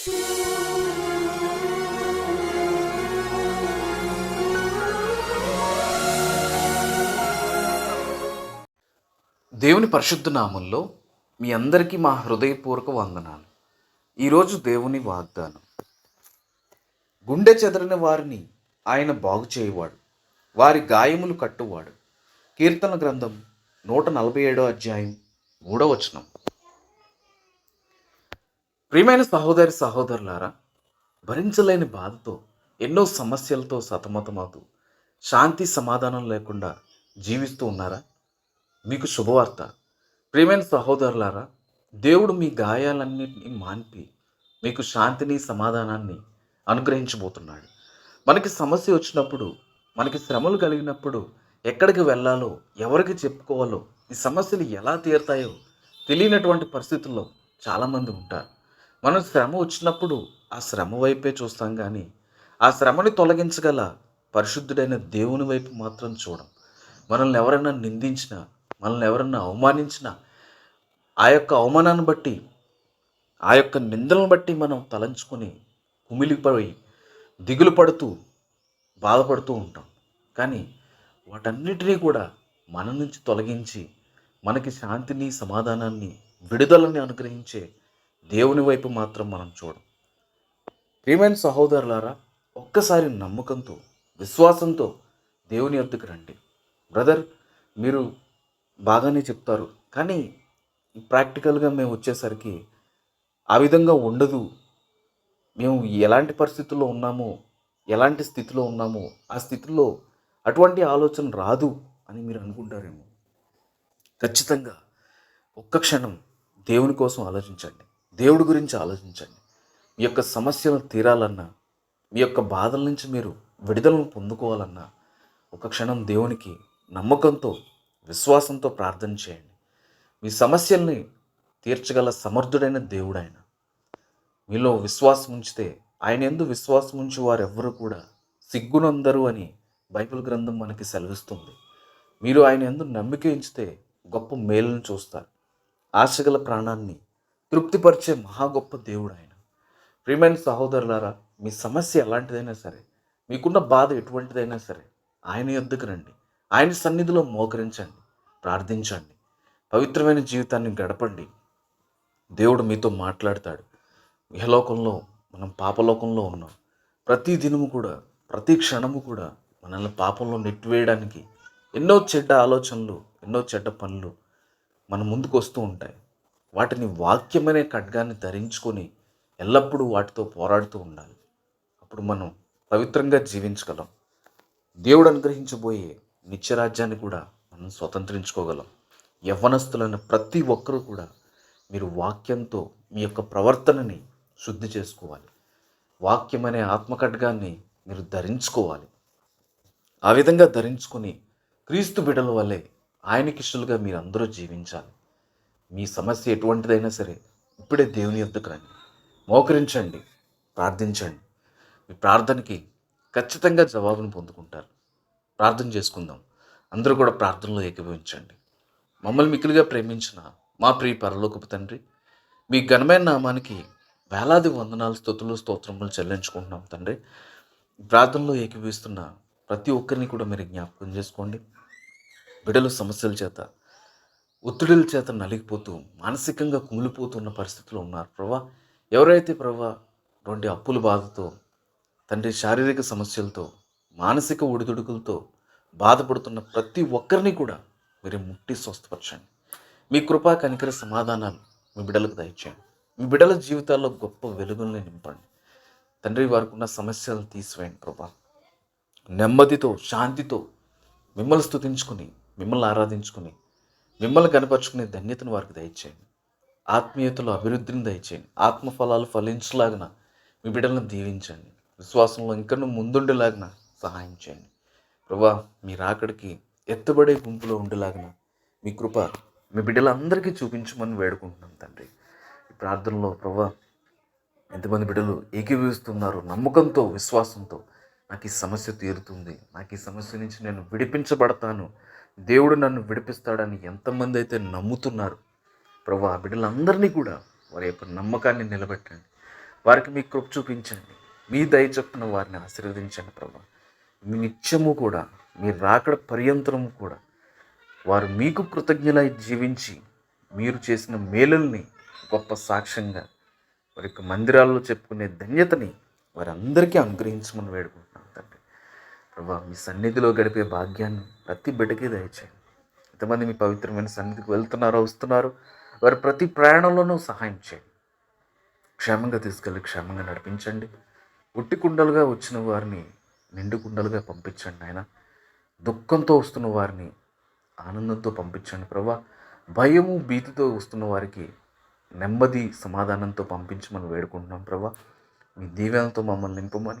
దేవుని పరిశుద్ధ నామంలో మీ అందరికీ మా హృదయపూర్వక వందనాలు. ఈరోజు దేవుని వాగ్దానం. గుండె చెదరిన వారిని ఆయన బాగు చేయవాడు. వారి గాయములు కట్టువాడు. కీర్తన గ్రంథం నూట నలభై ఏడో అధ్యాయం మూడో వచనం. ప్రియమైన సహోదరి సహోదరులారా భరించలేని బాధతో ఎన్నో సమస్యలతో సతమతమవుతూ శాంతి సమాధానం లేకుండా జీవిస్తూ ఉన్నారా? మీకు శుభవార్త. ప్రియమైన సహోదరులారా దేవుడు మీ గాయాలన్నింటినీ మాన్పి మీకు శాంతిని సమాధానాన్ని అనుగ్రహించబోతున్నాడు. మనకి సమస్య వచ్చినప్పుడు మనకి శ్రమలు కలిగినప్పుడు ఎక్కడికి వెళ్ళాలో ఎవరికి చెప్పుకోవాలో ఈ సమస్యలు ఎలా తీరుతాయో తెలియనటువంటి పరిస్థితుల్లో చాలామంది ఉంటారు. మనం శ్రమ వచ్చినప్పుడు ఆ శ్రమ వైపే చూస్తాం కానీ ఆ శ్రమని తొలగించగల పరిశుద్ధుడైన దేవుని వైపు మాత్రం చూడం. మనల్ని ఎవరైనా నిందించినా మనల్ని ఎవరన్నా అవమానించినా ఆ యొక్క అవమానాన్ని బట్టి ఆ యొక్క నిందలను బట్టి మనం తలంచుకొని కుమిలిపోయి దిగులు పడుతూ బాధపడుతూ ఉంటాం. కానీ వాటన్నిటినీ కూడా మన నుంచి తొలగించి మనకి శాంతిని సమాధానాన్ని విడుదలని అనుగ్రహించే దేవుని వైపు మాత్రం మనం చూడం. ప్రియమైన సహోదరులారా ఒక్కసారి నమ్మకంతో విశ్వాసంతో దేవుని వద్దకు రండి. బ్రదర్ మీరు బాగానే చెప్తారు కానీ ప్రాక్టికల్గా మేము వచ్చేసరికి ఆ విధంగా ఉండదు. మేము ఎలాంటి పరిస్థితుల్లో ఉన్నామో ఎలాంటి స్థితిలో ఉన్నామో ఆ స్థితిలో అటువంటి ఆలోచన రాదు అని మీరు అనుకుంటారేమో. ఖచ్చితంగా ఒక్క క్షణం దేవుని కోసం ఆలోచించండి. దేవుడి గురించి ఆలోచించండి. మీ యొక్క సమస్యలు తీరాలన్నా మీ యొక్క బాధల నుంచి మీరు విడుదలను పొందుకోవాలన్నా ఒక క్షణం దేవునికి నమ్మకంతో విశ్వాసంతో ప్రార్థన చేయండి. మీ సమస్యల్ని తీర్చగల సమర్థుడైన దేవుడు ఆయన మీలో విశ్వాసం ఉంచితే ఆయన ఎందు విశ్వాసం ఉంచి వారెవ్వరూ కూడా సిగ్గునందరు అని బైబిల్ గ్రంథం మనకి సెలవిస్తుంది. మీరు ఆయన ఎందు నమ్మిక ఉంచితే గొప్ప మేలును చూస్తారు. ఆశగల ప్రాణాన్ని తృప్తిపరిచే మహా గొప్ప దేవుడు ఆయన ప్రియమైన సహోదరులారా మీ సమస్య ఎలాంటిదైనా సరే మీకున్న బాధ ఎటువంటిదైనా సరే ఆయన యొద్దకు రండి. ఆయన సన్నిధిలో మోకరించండి ప్రార్థించండి పవిత్రమైన జీవితాన్ని గడపండి. దేవుడు మీతో మాట్లాడతాడు. ఇహలోకంలో మనం పాపలోకంలో ఉన్నాం. ప్రతి దినము కూడా ప్రతి క్షణము కూడా మనల్ని పాపంలో నెట్టివేయడానికి ఎన్నో చెడ్డ ఆలోచనలు ఎన్నో చెడ్డ పనులు మన ముందుకు వస్తూ ఉంటాయి. వాటిని వాక్యమనే ఖడ్గాన్ని ధరించుకొని ఎల్లప్పుడూ వాటితో పోరాడుతూ ఉండాలి. అప్పుడు మనం పవిత్రంగా జీవించగలం. దేవుడు అనుగ్రహించబోయే నిత్యరాజ్యాన్ని కూడా మనం స్వతంత్రించుకోగలం. యవ్వనస్తులైన ప్రతి ఒక్కరూ కూడా మీరు వాక్యంతో మీ యొక్క ప్రవర్తనని శుద్ధి చేసుకోవాలి. వాక్యం అనే ఆత్మఖడ్గాన్ని మీరు ధరించుకోవాలి. ఆ విధంగా ధరించుకొని క్రీస్తు బిడల వల్లే ఆయనకిష్టలుగా మీరు అందరూ జీవించాలి. మీ సమస్య ఎటువంటిదైనా సరే ఇప్పుడే దేవుని యొద్దకు రండి. మోకరించండి. ప్రార్థించండి. మీ ప్రార్థనకి ఖచ్చితంగా జవాబును పొందుకుంటారు. ప్రార్థన చేసుకుందాం. అందరూ కూడా ప్రార్థనలో ఏకీభవించండి. మమ్మల్ని మిక్కిలిగా ప్రేమించిన మా ప్రియ పరలోకపు తండ్రి మీ ఘనమైన నామానికి వేలాది వందనాలు స్థుతులు స్తోత్రములు చెల్లించుకుంటున్నాం తండ్రి. ప్రార్థనలో ఏకీభవిస్తున్న ప్రతి ఒక్కరిని కూడా మీరు జ్ఞాపకం చేసుకోండి. బిడలు సమస్యల చేత ఒత్తిడిల చేత నలిగిపోతూ మానసికంగా కుమిలిపోతున్న పరిస్థితిలో ఉన్నారు. ప్రభా ఎవరైతే ప్రభా రెండు అప్పుల బాధతో తండ్రి శారీరక సమస్యలతో మానసిక ఒడిదుడుకులతో బాధపడుతున్న ప్రతి ఒక్కరిని కూడా మీరు ముట్టి స్వస్థపరచండి. మీ కృపా కనికర సమాధానాలు మీ బిడ్డలకు దయచేయండి. మీ బిడ్డల జీవితాల్లో గొప్ప వెలుగుల్ని నింపండి. తండ్రి వారికి ఉన్న సమస్యలను తీసివేయండి ప్రభా. నెమ్మదితో శాంతితో మిమ్మల్ని స్థుతించుకుని మిమ్మల్ని ఆరాధించుకుని మిమ్మల్ని కనపరుచుకునే ధన్యతను వారికి దయచేయండి. ఆత్మీయతలో అభివృద్ధిని దయచేయండి. ఆత్మఫలాలు ఫలించలాగిన మీ బిడ్డలను దీవించండి. విశ్వాసంలో ఇంకనూ ముందుండేలాగిన సహాయం చేయండి. ప్రభా మీరు అక్కడికి ఎత్తబడే గుంపులో ఉండేలాగిన మీ కృప మీ బిడ్డలందరికీ చూపించమని వేడుకుంటున్నాం తండ్రి. ఈ ప్రార్థనలో ప్రభా ఎంతమంది బిడ్డలు ఏకీభవిస్తున్నారు నమ్మకంతో విశ్వాసంతో నాకు ఈ సమస్య తీరుతుంది. నాకు ఈ సమస్య నుంచి నేను విడిపించబడతాను. దేవుడు నన్ను విడిపిస్తాడని ఎంతమంది అయితే నమ్ముతున్నారు ప్రభు ఆ బిడ్డలందరినీ కూడా వారి యొక్క నమ్మకాన్ని నిలబెట్టండి. వారికి మీ కృప చూపించండి. మీ దయ చొప్పున వారిని ఆశీర్వదించండి ప్రభా. మీ నిత్యము కూడా మీ రాకడ పర్యంతరము కూడా వారు మీకు కృతజ్ఞులై జీవించి మీరు చేసిన మేలుల్ని గొప్ప సాక్ష్యంగా వారి యొక్క మందిరాల్లో చెప్పుకునే ధన్యతని వారందరికీ అనుగ్రహించమని వేడుకుంటున్నాను ప్రభా మీ సన్నిధిలో గడిపే భాగ్యాన్ని ప్రతి బిడ్డకి దయచేయండి. ఎంతమంది మీ పవిత్రమైన సన్నిధికి వెళ్తున్నారో వస్తున్నారు వారి ప్రతి ప్రయాణంలోనూ సహాయం చేయండి. క్షేమంగా తీసుకెళ్ళి క్షేమంగా నడిపించండి. ఉట్టి కుండలుగా వచ్చిన వారిని నిండు కుండలుగా పంపించండి ఆయన దుఃఖంతో వస్తున్న వారిని ఆనందంతో పంపించండి ప్రభా. భయము భీతితో వస్తున్న వారికి నెమ్మది సమాధానంతో పంపించమని వేడుకుంటున్నాం ప్రభా. మీ దీవెనతో మమ్మల్ని నింపమని